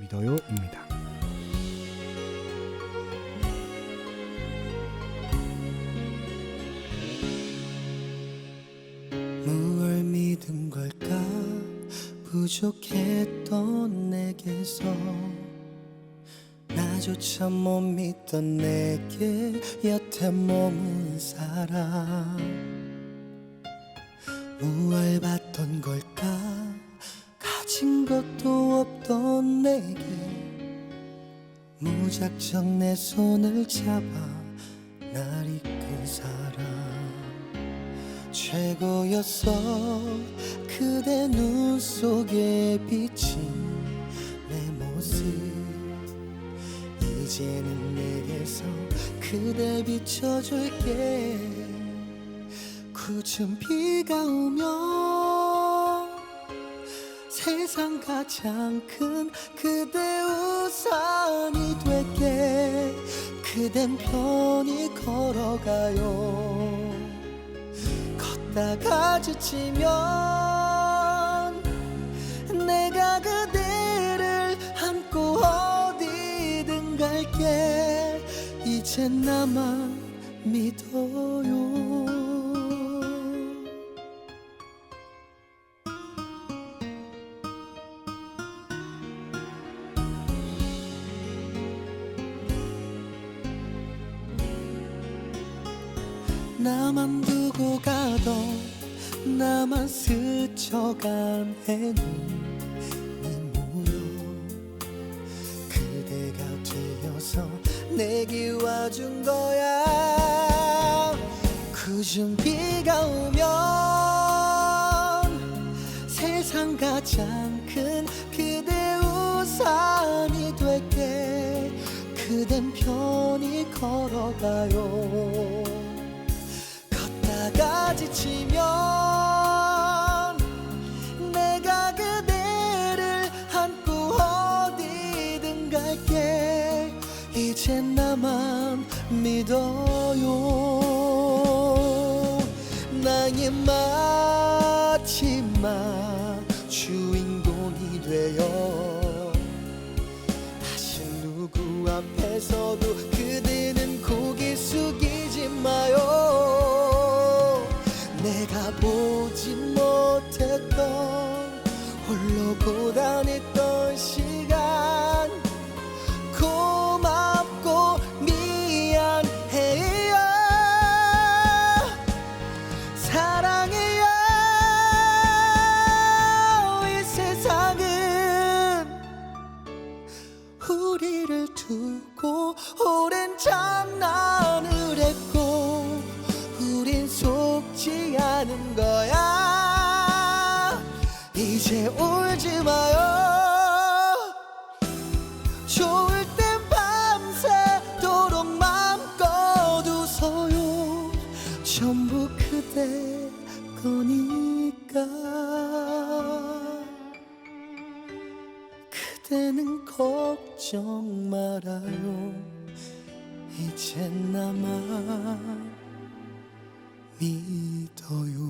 믿어요입니다. 무얼 믿은 걸까? 부족했던 내게서. 나조차 못 믿던 내게 여태 머문 사람 무얼 받던 걸까 것도 없던 내게 무작정 내 손을 잡아 날 이끈 사람 최고였어. 그대 눈 속에 비친 내 모습. 이제는 내게서 그대 비춰줄게. 굳은 비가 오면 세상 가장 큰 그대 우산이 될게 그댄 편히 걸어가요. 걷다가 지치면 내가 그대를 안고 어디든 갈게. 이젠 나만 믿어요 나만 두고 가던 나만 스쳐간 해는 네 모여 그대가 되어서 내게 와준 거야. 굳은 비가 오면 세상 가장 큰 그대 우산이 될게. 그댄 편히 걸어가요 걷다가 지치면 내가 그대를 안고 어디든 갈게. 이젠 나만 믿어요. 나의 마지막 주인 홀로 고단했던 마요. 좋을 땐 밤새도록 맘껏 웃어요. 전부 그대 거니까. 그대는 걱정 말아요. 이젠 나만 믿어요